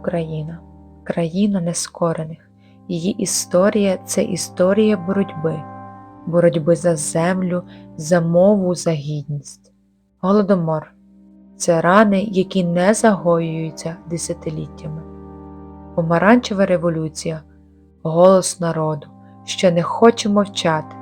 Україна, країна нескорених. Її історія це історія боротьби, боротьби за землю, за мову, за гідність. Голодомор це рани, які не загоюються десятиліттями. Помаранчева революція голос народу, що не хоче мовчати.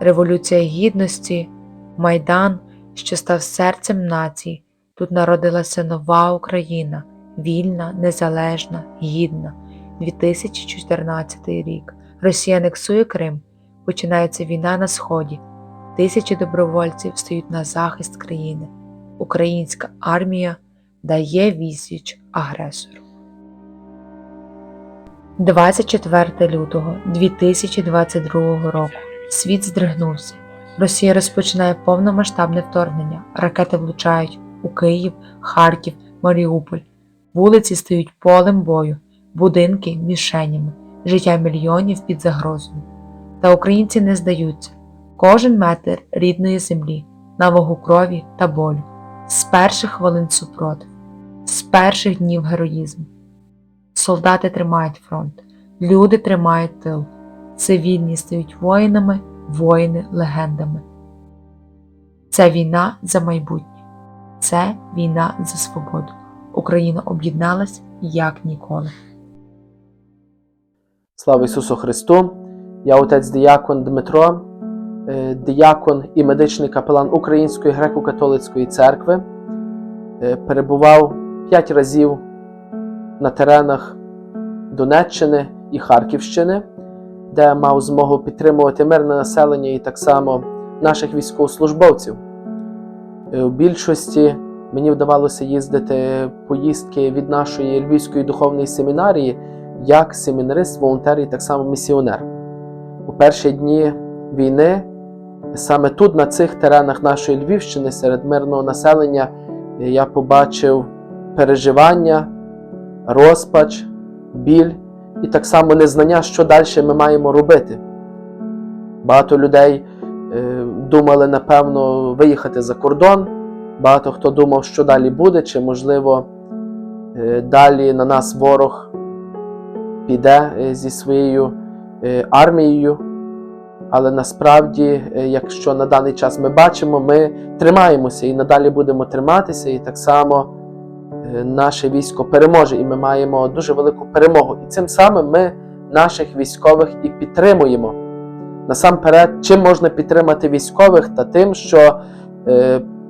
Революція гідності, Майдан, що став серцем нації. Тут народилася нова Україна, вільна, незалежна, гідна. 2014 рік. Росія анексує Крим. Починається війна на Сході. Тисячі добровольців стають на захист країни. Українська армія дає відсіч агресору. 24 лютого 2022 року. Світ здригнувся. Росія розпочинає повномасштабне вторгнення. Ракети влучають у Київ, Харків, Маріуполь. Вулиці стають полем бою, будинки мішенями, життя мільйонів під загрозою. Та українці не здаються. Кожен метр рідної землі на вагу крові та болю, з перших хвилин супротив, з перших днів героїзму. Солдати тримають фронт, люди тримають тил, цивільні стають воїнами, воїни легендами. Це війна за майбутнє, це війна за свободу. Україна об'єдналась як ніколи. Слава Ісусу Христу! Я отець Діякон Дмитро, е, діякон і медичний капелан Української греко-католицької церкви. Е, Перебував п'ять разів на теренах Донеччини і Харківщини, де мав змогу підтримувати мирне населення і так само наших військовослужбовців. Е, У більшості мені вдавалося їздити поїздки від нашої Львівської духовної семінарії як семінарист, волонтер і так само місіонер. У перші дні війни, саме тут, на цих теренах нашої Львівщини, серед мирного населення, я побачив переживання, розпач, біль і так само незнання, що далі ми маємо робити. Багато людей е, думали, напевно, виїхати за кордон. Багато хто думав, що далі буде, чи, можливо, е, далі на нас ворог піде е, зі своєю е, армією. Але насправді, якщо на даний час ми бачимо, ми тримаємося і надалі будемо триматися, і так само наше військо переможе, і ми маємо дуже велику перемогу. І цим самим ми наших військових і підтримуємо. Насамперед, чим можна підтримати військових, та тим, що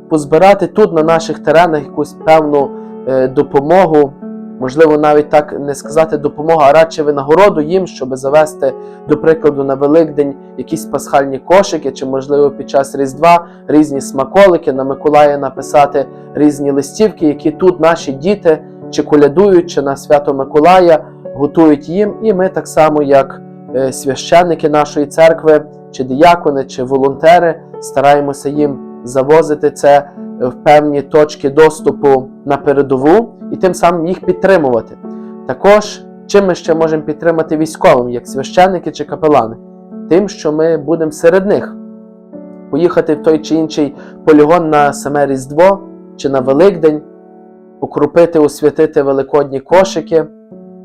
позбирати тут на наших теренах якусь певну е, допомогу, можливо, навіть так не сказати допомогу, а радше винагороду їм, щоб завести, до прикладу, на Великдень якісь пасхальні кошики, чи, можливо, під час Різдва різні смаколики, на Миколая написати різні листівки, які тут наші діти чи колядують, чи на свято Миколая готують їм. І ми так само, як е, священники нашої церкви, чи діякони, чи волонтери, стараємося їм завозити це в певні точки доступу на передову і тим самим їх підтримувати. Також, чим ми ще можемо підтримати військовим, як священники чи капелани? Тим, що ми будемо серед них поїхати в той чи інший полігон на саме Різдво чи на Великдень, окропити, освятити великодні кошики,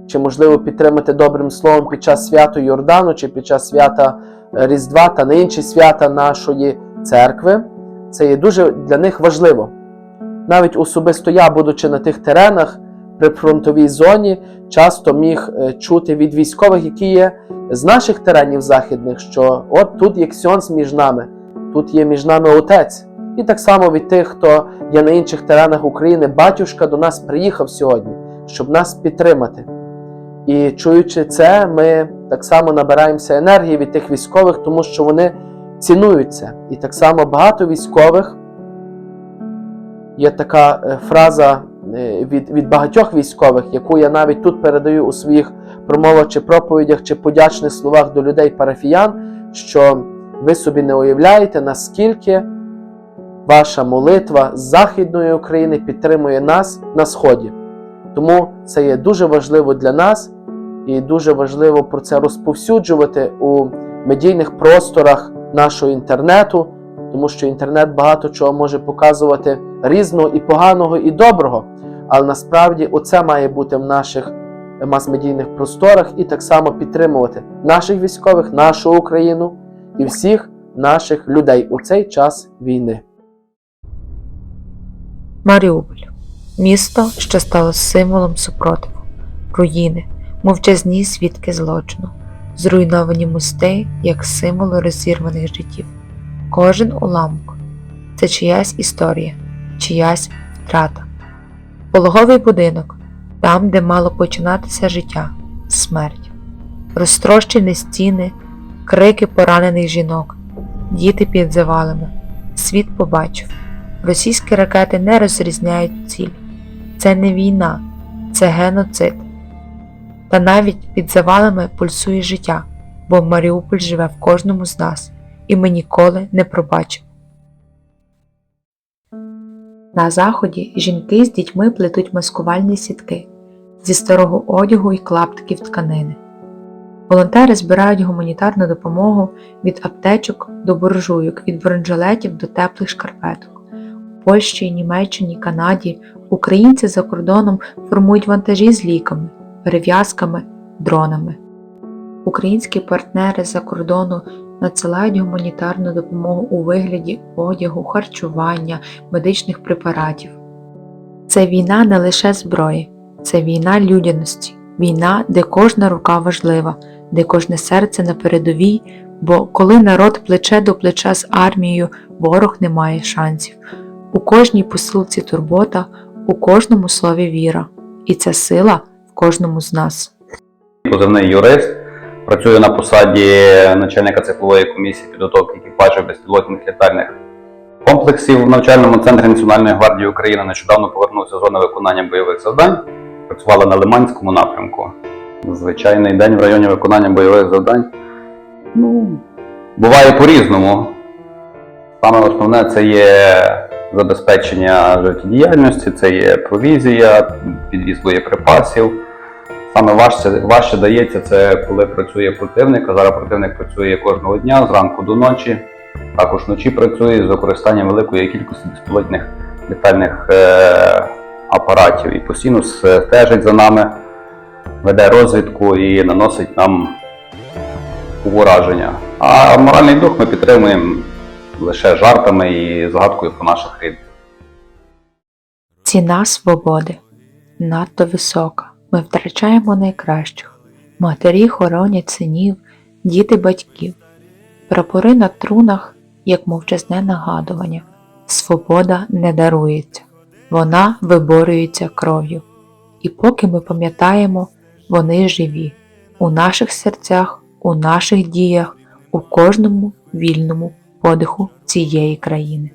чи, можливо, підтримати добрим словом під час свято Йордану, чи під час свята Різдва та на інші свята нашої церкви. Це є дуже для них важливо. Навіть особисто я, будучи на тих теренах при фронтовій зоні, часто міг е, чути від військових, які є з наших теренів західних, що от тут є ксьонс між нами, тут є між нами отець. І так само від тих, хто є на інших теренах України, батюшка до нас приїхав сьогодні, щоб нас підтримати. І чуючи це, ми так само набираємося енергії від тих військових, тому що вони цінують це. І так само багато військових є така е, фраза е, від, від багатьох військових, яку я навіть тут передаю у своїх промовах чи проповідях, чи подячних словах до людей парафіян, що ви собі не уявляєте, наскільки ваша молитва з Західної України підтримує нас на Сході. Тому це є дуже важливо для нас і дуже важливо про це розповсюджувати у медійних просторах нашого інтернету, тому що інтернет багато чого може показувати різного і поганого, і доброго. Але насправді оце має бути в наших мас-медійних просторах і так само підтримувати наших військових, нашу Україну і всіх наших людей у цей час війни. Маріуполь місто, що стало символом супротиву, руїни, мовчазні свідки злочину, зруйновані мости як символи розірваних життів. Кожен уламок це чиясь історія, чиясь втрата. Пологовий будинок там, де мало починатися життя, смерть, розтрощені стіни, крики поранених жінок, діти під завалами. Світ побачив. Російські ракети не розрізняють ціль. Це не війна, це геноцид. Та навіть під завалами пульсує життя, бо Маріуполь живе в кожному з нас, і ми ніколи не пробачимо. На заході жінки з дітьми плетуть маскувальні сітки зі старого одягу і клаптиків тканини. Волонтери збирають гуманітарну допомогу від аптечок до буржуйок, від бронежилетів до теплих шкарпеток. У Польщі, Німеччині, Канаді українці за кордоном формують вантажі з ліками, перев'язками, дронами. Українські партнери за кордону надсилають гуманітарну допомогу у вигляді одягу, харчування, медичних препаратів. Це війна не лише зброї, це війна людяності, війна, де кожна рука важлива, де кожне серце на передовій, бо коли народ плече до плеча з армією, ворог не має шансів. У кожній посилці турбота, у кожному слові віра, і ця сила кожному з нас. позивний юрист. Працюю на посаді начальника циклової комісії підготовки екіпажів безпілотних літальних комплексів в навчальному центрі Національної гвардії України. Нещодавно повернувся з зони виконання бойових завдань. Працювала на Лиманському напрямку. Звичайний день в районі виконання бойових завдань. Ну, буває по-різному. Саме основне це є забезпечення життєдіяльності, це є провізія, підвіз боєприпасів. Саме важче, важче дається це коли працює противник. А зараз противник працює кожного дня зранку до ночі. Також вночі працює з використанням великої кількості безпілотних літальних е, апаратів і постійно стежить за нами, веде розвідку і наносить нам ураження. А моральний дух ми підтримуємо лише жартами і згадкою про наших рідних. Ціна свободи надто висока. Ми втрачаємо найкращих. Матері хоронять синів, діти батьків. Прапори на трунах, як мовчазне нагадування. Свобода не дарується, вона виборюється кров'ю. І поки ми пам'ятаємо, вони живі у наших серцях, у наших діях, у кожному вільному подиху цієї країни.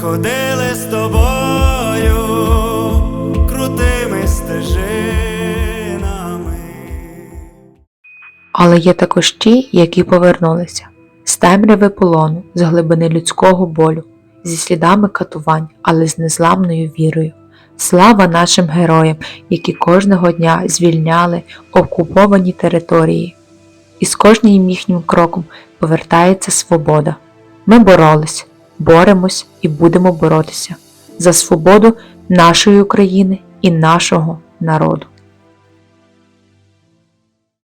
Ходили з тобою крутими стежинами. Але є також ті, які повернулися з темряви полону, з глибини людського болю, зі слідами катувань, але з незламною вірою. Слава нашим героям, які кожного дня звільняли окуповані території. І з кожним їхнім кроком повертається свобода. Ми боролись, боремось і будемо боротися за свободу нашої України і нашого народу.